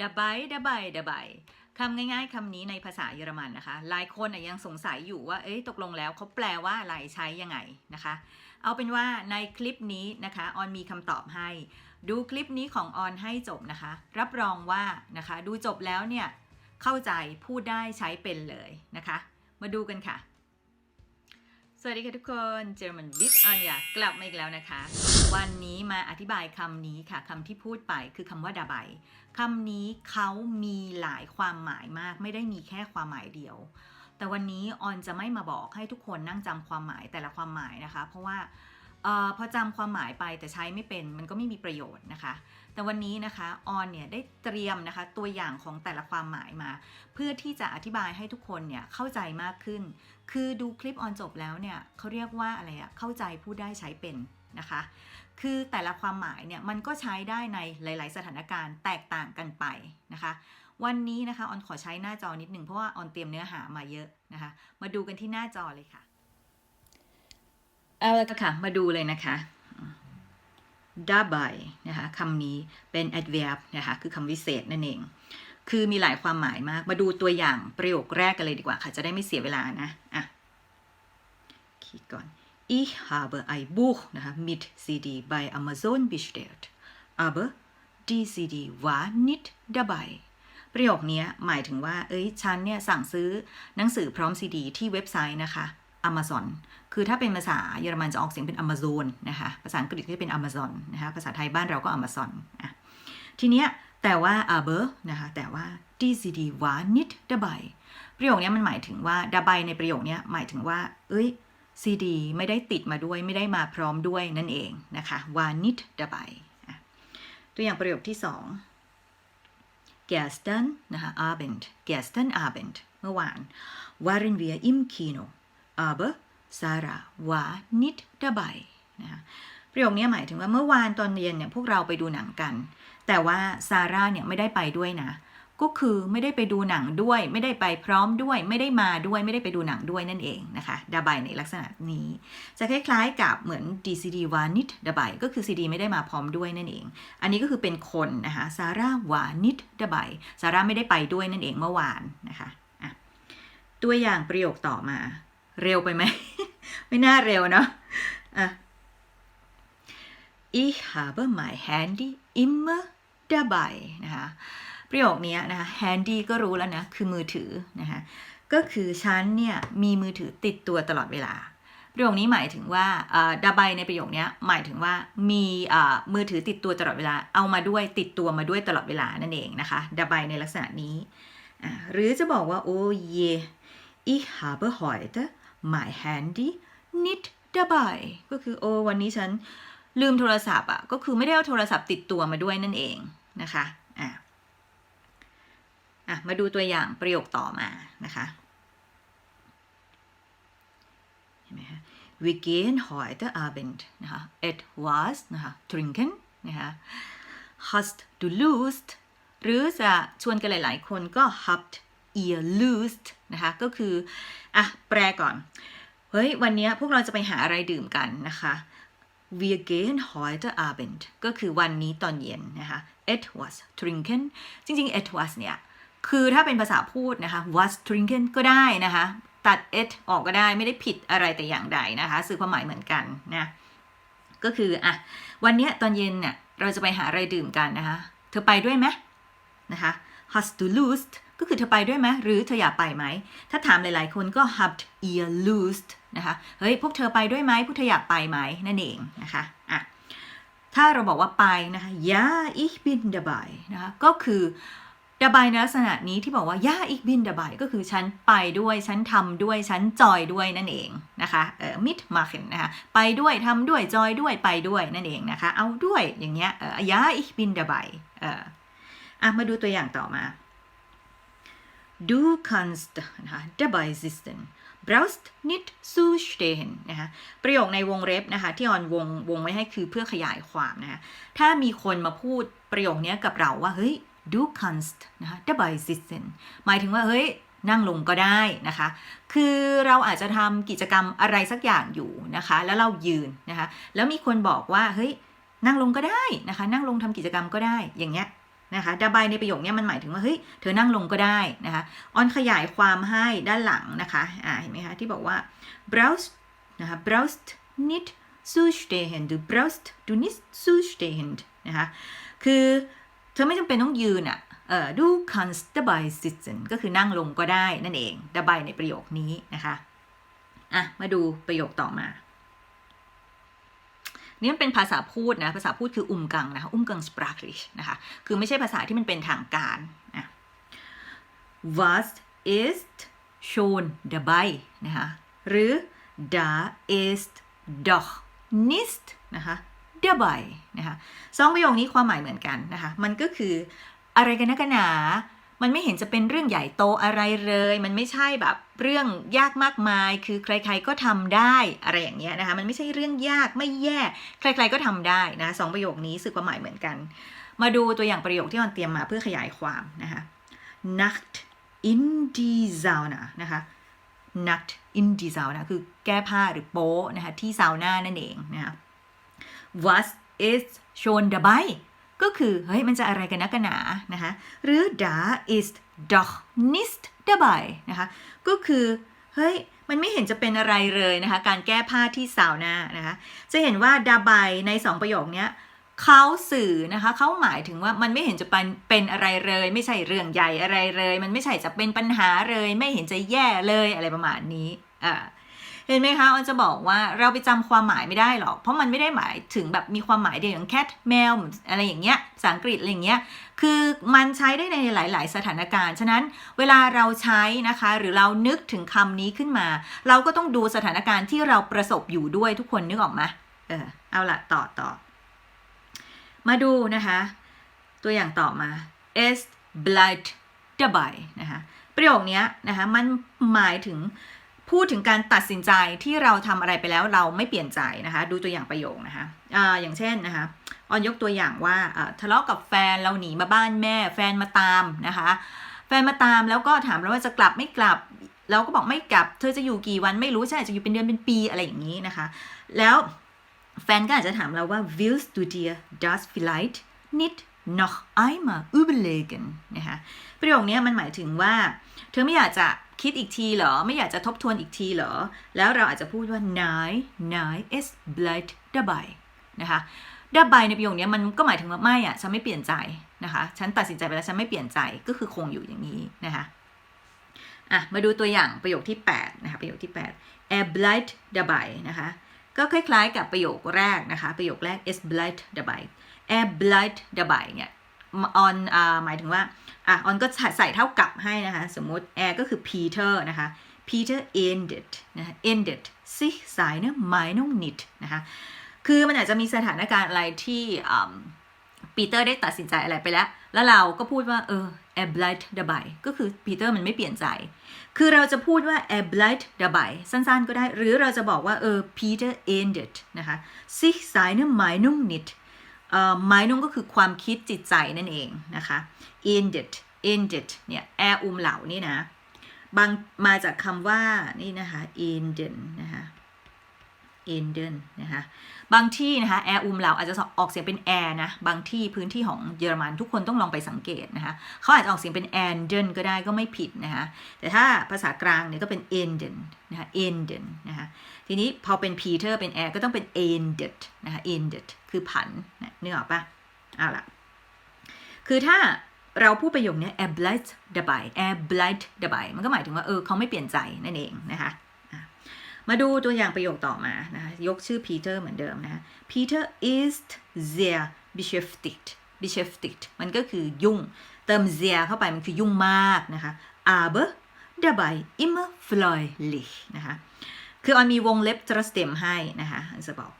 ดะไบดะไบดะไบคำง่ายๆคำนี้ในภาษาเยอรมันนะคะ หลายคนยังสงสัยอยู่ว่า เอ๊ะตกลงแล้วเขาแปลว่าอะไรใช้ยังไงนะคะ เอาเป็นว่าในคลิปนี้นะคะออนมีคำตอบให้ ดูคลิปนี้ของออนให้จบนะคะ รับรองว่านะคะ ดูจบแล้วเนี่ย เข้าใจพูดได้ใช้เป็นเลยนะคะ มาดูกันค่ะ สวัสดีค่ะทุกคนเจอร์มันวิทออนยากลับมาอีกแล้วนะคะ วันนี้มาอธิบายคำนี้ค่ะคำที่พูดไปคือคำว่าดาไบคำนี้เขามีหลายความหมายมาก ไม่ได้มีแค่ความหมายเดียว แต่วันนี้ออนจะไม่มาบอกให้ทุกคนนั่งจำความหมายแต่ละความหมายนะคะ เพราะว่า ออพอจำความหมายไปแต่ใช้ไม่เป็นมันก็ไม่มีประโยชน์นะคะ แต่วันนี้นะคะออนเนี่ยได้เตรียมนะคะตัวอย่างของแต่ละความหมายมา เพื่อที่จะอธิบายให้ทุกคนเนี่ยเข้าใจมากขึ้น คือดูคลิปออนจบแล้วเนี่ยเขาเรียกว่าอะไรอะเข้าใจพูดได้ใช้เป็นนะคะ คือแต่ละความหมายเนี่ยมันก็ใช้ได้ในหลาย ๆ สถานการณ์แตกต่างกันไปนะคะ วันนี้นะคะออนขอใช้หน้าจอนิดหนึ่งเพราะว่าออนเตรียมเนื้อหามาเยอะนะคะ มาดูกันที่หน้าจอเลยค่ะ เอาละค่ะ มาดูเลยนะคะดาบายนะคะคำนี้เป็น adverb นะคะคือคำวิเศษนั่นเอง คือมีหลายความหมายมาก มาดูตัวอย่างประโยคแรกกันเลยดีกว่าค่ะ จะได้ไม่เสียเวลานะ อะ คิดก่อน Ich habe ein Buch นะคะ mit CD bei Amazon bestellt aber die CD war nicht dabei ประโยคนี้หมายถึงว่า เอ้ย ฉันเนี่ยสั่งซื้อหนังสือพร้อมซีดีที่เว็บไซต์นะคะ Amazon คือถ้าเป็นภาษาเยอรมันจะออกเสียงเป็น Amazon นะคะภาษาอังกฤษก็จะเป็น Amazon นะคะภาษาไทยบ้านเราก็ Amazon อะทีเนี้ยแต่ว่า aber นะคะแต่ว่า die CD war nicht dabei ประโยคนี้มันหมายถึงว่า dabei ในประโยคนี้หมายถึงว่า เอ้ยซีดีไม่ได้ติดมาด้วยไม่ได้มาพร้อมด้วยนั่นเองนะคะ war nicht dabei อะตัวอย่างประโยคที่สอง gestern นะคะ Abend gestern Abend เมื่อวาน waren wir im Kino aber Sarah war nicht dabei นะคะประโยคนี้หมายถึงว่าเมื่อวานตอนเย็นเนี่ยพวกเราไปดูหนังกัน แต่ว่าซาร่าเนี่ยไม่ได้ไปด้วยนะ ก็คือไม่ได้ไปดูหนังด้วย ไม่ได้ไปพร้อมด้วย ไม่ได้มาด้วย ไม่ได้ไปดูหนังด้วยนั่นเองนะคะดาบายในลักษณะนี้ จะคล้ายๆกับเหมือน DCD วานิดดาบายก็คือ CD ไม่ได้มาพร้อมด้วยนั่นเอง อันนี้ก็คือเป็นคนนะคะซาร่าวานิดดาบายซาร่าไม่ได้ไปด้วยนั่นเองเมื่อวานนะคะะตัวอย่างประโยคต่อมา เร็วไปไหม ไม่น่าเร็วเนาะอะ Ich habe mein Handy immer dabei นะคะประโยคนี้นะคะ handy ก็รู้แล้วนะ คือมือถือนะคะก็คือฉันเนี่ยมีมือถือติดตัวตลอดเวลา ประโยคนี้หมายถึงว่าดาบายในประโยคนี้หมายถึงว่ามีมือถือติดตัวตลอดเวลา เอามาด้วยติดตัวมาด้วยตลอดเวลานั่นเองนะคะดาบายในลักษณะนี้อ่าหรือจะบอกว่าโอ้เย ich habe heute mein Handy knit dabei ก็คือโอ้วันนี้ฉันลืมโทรศัพท์อะ ก็คือไม่ได้เอาโทรศัพท์ติดตัวมาด้วยนั่นเองนะคะอะอะ มาดูตัวอย่างประโยคต่อมานะคะเห็นไหมคะ Wir gehen heute Abend นะคะ etwas นะคะ trinken นะคะ Hast du Lust หรือจะชวนกันหลาย ๆ คนก็ habt ihr Lust นะคะ ก็คือ อะ แปลก่อน เฮ้ย วันนี้พวกเราจะไปหาอะไรดื่มกันนะคะ Wir gehen heute Abend ก็คือวันนี้ตอนเย็นนะคะ etwas trinken จริงๆ etwas เนี่ย คือถ้าเป็นภาษาพูดนะคะ was trinken ก็ได้นะคะ ตัด et ออกก็ได้ไม่ได้ผิดอะไรแต่อย่างใดนะคะ สื่อความหมายเหมือนกันนะ ก็คือ อะ วันนี้ตอนเย็นเนี่ย เราจะไปหาอะไรดื่มกันนะคะ เธอไปด้วยไหมนะคะ hast du Lust ก็คือเธอไปด้วยไหมหรือเธออยากไปไหม ถ้าถามหลายๆ คนก็ habt ihr Lust นะคะเฮ้ยพวกเธอไปด้วยไหมพวกเธออยากไปไหมนั่นเองนะคะอะถ้าเราบอกว่าไปนะคะ ja ich bin dabei นะคะก็คือ dabei ในลักษณะนี้ที่บอกว่า ja ich bin dabei ก็คือฉันไปด้วยฉันทำด้วยฉันจอยด้วยนั่นเองนะคะเอ่อ mitmachen นะคะไปด้วยทำด้วยจอยด้วยไปด้วยนั่นเองนะคะ เอาด้วยอย่างเงี้ยเอ่อ ja ich bin dabei เอ่ออะมาดูตัวอย่างต่อมา Du kannst นะคะ dabei sitzen brauchst nicht zu stehen นะคะประโยคในวงเล็บนะคะ ที่ออนวงวงไว้ให้คือเพื่อขยายความนะคะถ้ามีคนมาพูดประโยคนี้กับเราว่า เฮ้ย du kannst นะคะ dabei sitzen หมายถึงว่า เฮ้ย นั่งลงก็ได้นะคะ คือเราอาจจะทำกิจกรรมอะไรสักอย่างอยู่นะคะ แล้วเรายืนนะคะ แล้วมีคนบอกว่า เฮ้ย นั่งลงก็ได้นะคะ นั่งลงทำกิจกรรมก็ได้ อย่างเงี้ย นะคะ dabei ในประโยคนี้มันหมายถึงว่าเฮ้ยเธอนั่งลงก็ได้นะคะออนขยายความให้ด้านหลังนะคะอ่าเห็นไหมคะที่บอกว่า browst นะคะ browst nicht zu stehen du browst du nicht zu stehen นะคะคือเธอไม่จำเป็นต้องยืนอะ่ะเออ du kannst dabei sitzen ก็คือนั่งลงก็ได้นั่นเอง dabei ในประโยคนี้นะคะอะมาดูประโยคต่อมา นี่มันเป็นภาษาพูดนะ ภาษาพูดคืออุมกังนะคะอุมกังสปร c h ลิชนะคะ คือไม่ใช่ภาษาที่มันเป็นทางการนะ was ist schon dabei นะคะ หรือ da ist doch nicht นะคะ dabei นะคะสองประโยคนี้ความหมายเหมือนกันนะคะ มันก็คืออะไรกันนะกันหนา มันไม่เห็นจะเป็นเรื่องใหญ่โตอะไรเลย มันไม่ใช่แบบเรื่องยากมากมาย คือใครๆก็ทำได้อะไรอย่างเงี้ยนะคะ มันไม่ใช่เรื่องยากไม่แย่ ใครๆก็ทำได้นะสองประโยคนี้สื่อความหมายเหมือนกัน มาดูตัวอย่างประโยคที่ออนเตรียมมาเพื่อขยายความนะคะ Nacht in die Sauna นะคะ Nacht in die Sauna คือแก้ผ้าหรือโป๊นะคะที่ซาวน่านั่นเองนะคะ Was ist schon dabei ก็คือเฮ้ยมันจะอะไรกันนะกันหนานะคะหรือ da ist doch nicht dabei นะคะก็คือเฮ้ยมันไม่เห็นจะเป็นอะไรเลยนะคะ การแก้ผ้าที่ซาวน่านะคะจะเห็นว่า dabei ในสองประโยคนี้เขาสื่อนะคะเขาหมายถึงว่ามันไม่เห็นจะเป็นเป็นอะไรเลย ไม่ใช่เรื่องใหญ่อะไรเลย มันไม่ใช่จะเป็นปัญหาเลย ไม่เห็นจะแย่เลยอะไรประมาณนี้อ่า เห็นไหมคะออนจะบอกว่าเราไปจำความหมายไม่ได้หรอก เพราะมันไม่ได้หมายถึงแบบมีความหมายเดียวอย่าง cat แมวอะไรอย่างเงี้ยภาษาอังกฤษอะไรอย่างเงี้ยคือมันใช้ได้ในหลาย ๆ สถานการณ์ ฉะนั้นเวลาเราใช้นะคะ หรือเรานึกถึงคำนี้ขึ้นมา เราก็ต้องดูสถานการณ์ที่เราประสบอยู่ด้วยทุกคนนึกออกไหมเออเอาละต่อต่อมาดูนะคะ ตัวอย่างต่อมา es bleibt dabei นะคะประโยคนี้นะคะมันหมายถึง พูดถึงการตัดสินใจที่เราทำอะไรไปแล้วเราไม่เปลี่ยนใจนะคะ ดูตัวอย่างประโยคนะคะอาอย่างเช่นนะคะออนยกตัวอย่างว่าทะเลาะกับแฟนเราหนีมาบ้านแม่ แฟนมาตามนะคะ แฟนมาตามแล้วก็ถามเราว่าจะกลับไม่กลับ เราก็บอกไม่กลับ เธอจะอยู่กี่วันไม่รู้ใช่จจะอยู่เป็นเดือนเป็นปีอะไรอย่างนี้นะคะ แล้วแฟนก็อาจจะถามเราว่า willst du dir das vielleicht nicht noch einmal überlegen นะคะประโยคนี้มันหมายถึงว่า เธอไม่อยากจะคิดอีกทีเหรอ ไม่อยากจะทบทวนอีกทีเหรอ แล้วเราอาจจะพูดว่า nein nein es bleibt dabei นะคะ dabei ในประโยคนี้มันก็หมายถึงว่าไม่อะฉันไม่เปลี่ยนใจนะคะ ฉันตัดสินใจไปแล้วฉันไม่เปลี่ยนใจก็คือคงอยู่อย่างนี้นะคะอะมาดูตัวอย่างประโยคที่ 8 นะคะประโยคที่8 er bleibt dabei นะคะ ก็คล้ายๆกับประโยคแรกนะคะ ประโยคแรก es bleibt dabei er bleibt dabei เนี่ย on อ่าหมายถึงว่าอะ on ก็ใส่เท่ากับให้นะคะ สมมติ er ก็คือ Peter นะคะ Peter ended นะคะ ended sich seine Meinung nicht นะคะคือมันอาจจะมีสถานการณ์อะไรที่ปีเตอร์ได้ตัดสินใจอะไรไปแล้ว แล้วเราก็พูดว่าเออ er bleibt dabei ก็คือปีเตอร์มันไม่เปลี่ยนใจ คือเราจะพูดว่า er bleibt dabei สั้นๆก็ได้ หรือเราจะบอกว่าเออ Peter ended นะคะ sich seine Meinung nicht หมายนุ่งก็คือความคิดจิตใจนั่นเองนะคะ ended ended เนี่ยแอร์อุมเหล่านี่นะบางมาจากคำว่านี่นะคะ ended นะคะ enden นะคะบางที่นะคะ air อุมเหลาอาจจะออกเสียงเป็น air นะบางที่พื้นที่ของเยอรมันทุกคนต้องลองไปสังเกตนะคะเขาอาจจะออกเสียงเป็น enden ก็ได้ก็ไม่ผิดนะคะแต่ถ้าภาษากลางเนี่ยก็เป็น enden นะคะ enden นะคะทีนี้พอเป็น Peter เป็น air ก็ต้องเป็น ended นะคะ ended คือผันนะนึกออกปะเอาล่ะคือถ้าเราพูดประโยคนี้ er bleibt dabei er bleibt dabei มันก็หมายถึงว่า เออ เขาไม่เปลี่ยนใจนั่นเองนะคะ มาดูตัวอย่างประโยคต่อมานะคะยกชื่อ Peter เหมือนเดิมนะคะ Peter ist sehr beschäftigt beschäftigt มันก็คือยุ่ง เติม sehr เข้าไปมันคือยุ่งมากนะคะ aber dabei immer fröhlich นะคะคือออนมีวงเล็บ trotzdem ให้นะคะอันจะบอก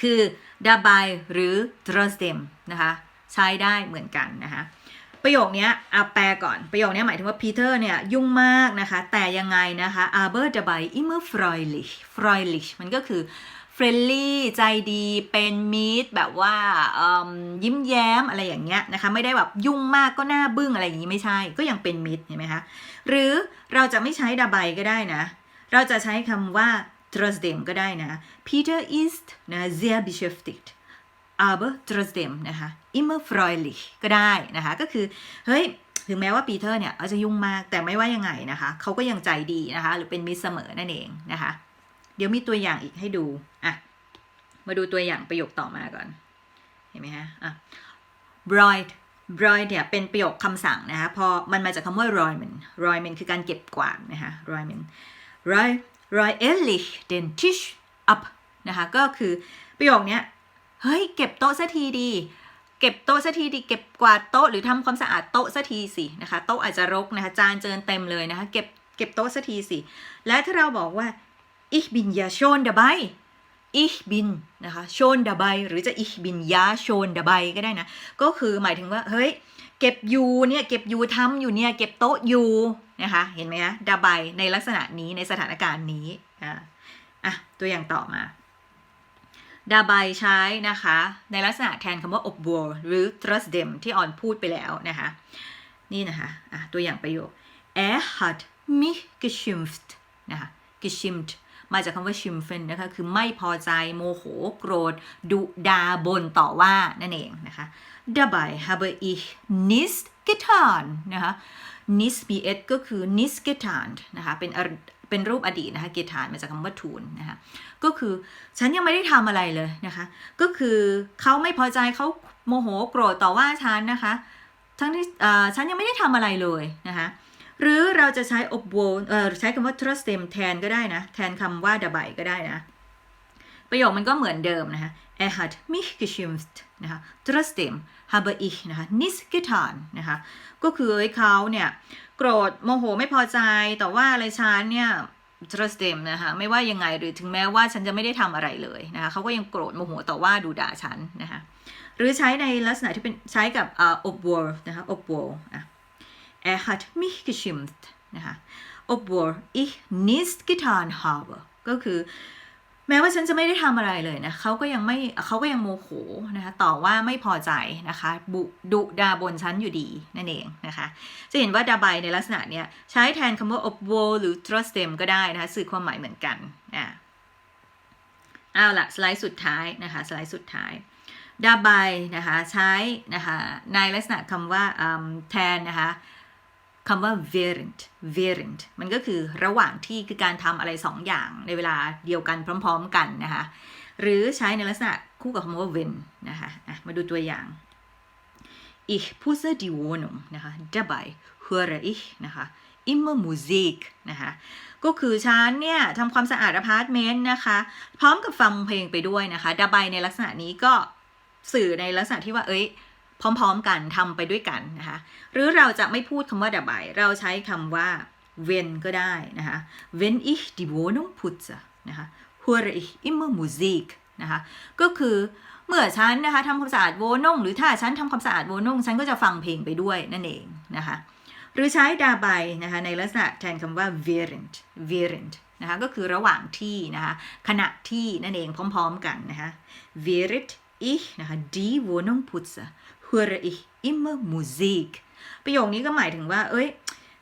คือ dabei หรือ trotzdem นะคะ ใช้ได้เหมือนกันนะคะ ประโยคนี้อาแปลก่อน ประโยคนี้หมายถึงว่าพีเตอร์เนี่ยยุ่งมากนะคะ แต่ยังไงนะคะ aber dabei immer freulich freulich มันก็คือเฟรนลี่ใจดีเป็นมิตรแบบว่ายิ้มแย้มอะไรอย่างเงี้ยนะคะ ไม่ได้แบบยุ่งมากก็หน้าบึ้งอะไรอย่างงี้ไม่ใช่ ก็ยังเป็นมิตรเห็นไหมคะ หรือเราจะไม่ใช้ดาบก็ได้นะ เราจะใช้คำว่า trotzdem ก็ได้นะ Peter is นะ sehr beschäftigt aber trotzdem นะคะ immer freundlich ก็ได้นะคะ ก็คือ เฮ้ย ถึงแม้ว่าปีเตอร์เนี่ยเขาจะยุ่งมากแต่ไม่ว่ายังไงนะคะ เขาก็ยังใจดีนะคะ หรือเป็นมิตรเสมอนั่นเองนะคะ เดี๋ยวมีตัวอย่างอีกให้ดูอะมาดูตัวอย่างประโยคต่อมาก่อน เห็นไหมฮะอะ bright bright เนี่ยเป็นประโยคคำสั่งนะคะ พอมันมาจากคำว่า royman royman คือการเก็บกวาดนะคะ royman roy roy ehrlich den Tisch up นะคะ ก็คือประโยคเนี้ย เฮ้ยเก็บโต๊ะสัทีดี เก็บโต๊ะสัทีดี เก็บกวาดโต๊ะหรือทำความสะอาดโต๊ะสัทีสินะคะโต๊ะอาจจะรกนะคะจานเจินเต็มเลยนะคะเก็บเก็บโต๊ะสัทีสิและถ้าเราบอกว่า ich bin ja schon dabei ich bin นะคะ schon dabei หรือจะ ich bin ja schon dabei ก็ได้นะ ก็คือหมายถึงว่า เฮ้ย เก็บอยู่เนี่ย เก็บอยู่ทำอยู่เนี่ย เก็บโต๊ะอยู่นะคะ เห็นไหมคะ dabei ในลักษณะนี้ในสถานการณ์นี้อะอะตัวอย่างต่อมา ดาบายใช้นะคะ ในลักษณะแทนคำว่า obwohl หรือ trust them ที่ออนพูดไปแล้วนะคะ นี่นะคะะตัวอย่างประโยค er hat mich geschimpft นะคะ geschimpft มาจากคำว่า schimpfen นะคะ คือไม่พอใจโมโหโกรธ ดุดาบนต่อว่านั่นเองนะคะ dabei habe ich nicht getan นะคะ nicht ps ก็คือ nicht getan นะคะ เป็นอ เป็นรูปอดีตนะคะ getan มาจากคำว่า tun นะคะ ก็คือฉันยังไม่ได้ทำอะไรเลยนะคะ ก็คือเขาไม่พอใจเขาโมโหโกรธต่อว่าฉันนะคะ ทั้งที่อ่อฉันยังไม่ได้ทำอะไรเลยนะคะ หรือเราจะใช้ obwohl เออใช้คำว่า trust them แทนก็ได้นะ แทนคำว่า dabei ก็ได้นะ ประโยคมันก็เหมือนเดิมนะคะ er hat mich geschimpft นะคะ trotzdem habe ich นะคะ nicht getan นะคะ ก็คือไอ้เขาเนี่ย โกรธโมโหไม่พอใจแต่ว่าอะไรฉันเนี่ย trotzdem นะคะไม่ว่ายังไงหรือถึงแม้ว่าฉันจะไม่ได้ทำอะไรเลยนะคะเขาก็ยังโกรธโมโหต่อว่าดูด่าฉันนะคะหรือใช้ในลักษณะที่เป็นใช้กับอ่า obwohl นะคะ obwohl อะ er hat mich geschimpft นะคะ obwohl ich nicht getan habe ก็คือ แม้ว่าฉันจะไม่ได้ทำอะไรเลยนะเขาก็ยังไม่เขาก็ยังโมโหนะคะต่อว่าไม่พอใจนะคะบุดุดาบนฉันอยู่ดีนั่นเองนะคะ จะเห็นว่าดาบายในลักษณะเนี้ยใช้แทนคำว่า o b w o หรือ trust them ก็ได้นะคะสื่อความหมายเหมือนกันอ่าเอาละสไลด์สุดท้ายนะคะสไลด์สุดท้ายดาบายนะคะใช้นะคะในลักษณะคำว่าแทนนะคะ คำว่า während während มันก็คือระหว่างที่คือการทำอะไรสองอย่างในเวลาเดียวกันพร้อม ๆ กันนะคะ หรือใช้ในลักษณะคู่กับคำว่า wenn นะคะะมาดูตัวอย่าง Ich putze die Wohnung นะคะ dabei höre ich นะคะ immer Musik นะคะก็คือฉันเนี่ยทำความสะอาดอพาร์ตเมนต์นะคะ พร้อมกับฟังเพลงไปด้วยนะคะ dabei ในลักษณะนี้ก็สื่อในลักษณะที่ว่าเอ้ย พร้อมๆกันทำไปด้วยกันนะคะหรือเราจะไม่พูดคำว่า dabei เราใช้คำว่า wenn ก็ได้นะคะ wenn ich die Wohnung putze นะคะ höre ich immer Musik นะคะก็คือเมื่อฉันนะคะทำความสะอาดโวนงหรือถ้าฉันทำความสะอาดโวนงฉันก็จะฟังเพลงไปด้วยนั่นเองนะคะหรือใช้ดาบายนะคะในลักษณะแทนคำว่า während während นะคะก็คือระหว่างที่นะคะขณะที่นั่นเองพร้อมๆกันนะคะ während ich นะคะ die Wohnung putze höre ich immer Musik ประโยคนี้ก็หมายถึงว่า เอ้ย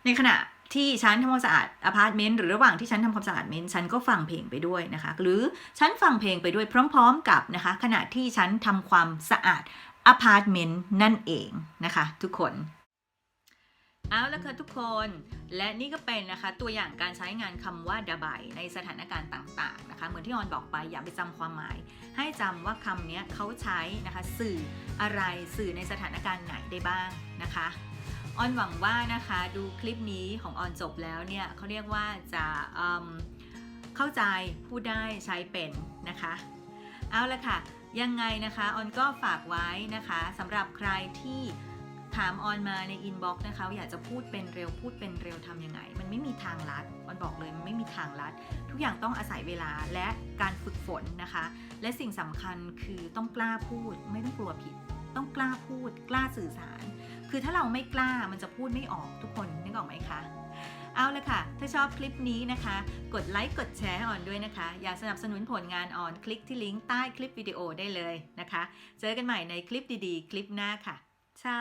ในขณะที่ฉันทำความสะอาดอพาร์ตเมนต์หรือระหว่างที่ฉันทำความสะอาดเมนต์ฉันก็ฟังเพลงไปด้วยนะคะ หรือฉันฟังเพลงไปด้วยพร้อม ๆ กับนะคะ ขณะที่ฉันทำความสะอาดอพาร์ตเมนต์นั่นเองนะคะ ทุกคน เอาละค่ะทุกคนและนี่ก็เป็นนะคะตัวอย่างการใช้งานคำว่าดาบายในสถานการณ์ต่างๆนะคะเหมือนที่ออนบอกไปอย่าไปจำความหมาย ให้จำว่าคำนี้เขาใช้นะคะสื่ออะไรสื่อในสถานการณ์ไหนได้บ้างนะคะออนหวังว่านะคะดูคลิปนี้ของออนจบแล้วเนี่ยเขาเรียกว่าจะอืมเข้าใจพูดได้ใช้เป็นนะคะ เอาละค่ะยังไงนะคะออนก็ฝากไว้นะคะสำหรับใครที่ ถามออนมาในอินบ็อกซ์นะคะอยากจะพูดเป็นเร็วพูดเป็นเร็วทำยังไง มันไม่มีทางลัดออนบอกเลยมันไม่มีทางลัด ทุกอย่างต้องอาศัยเวลาและการฝึกฝนนะคะ และสิ่งสำคัญคือต้องกล้าพูดไม่ต้องกลัวผิด ต้องกล้าพูด กล้าสื่อสาร คือถ้าเราไม่กล้ามันจะพูดไม่ออกทุกคนนึกออกไหมคะเอาละค่ะ ถ้าชอบคลิปนี้นะคะ กดไลค์ กดแชร์ให้ออนด้วยนะคะ อยากสนับสนุนผลงานออน คลิกที่ลิงก์ใต้คลิปวิดีโอได้เลยนะคะ เจอกันใหม่ในคลิปดีๆ คลิปหน้าค่ะ เช้า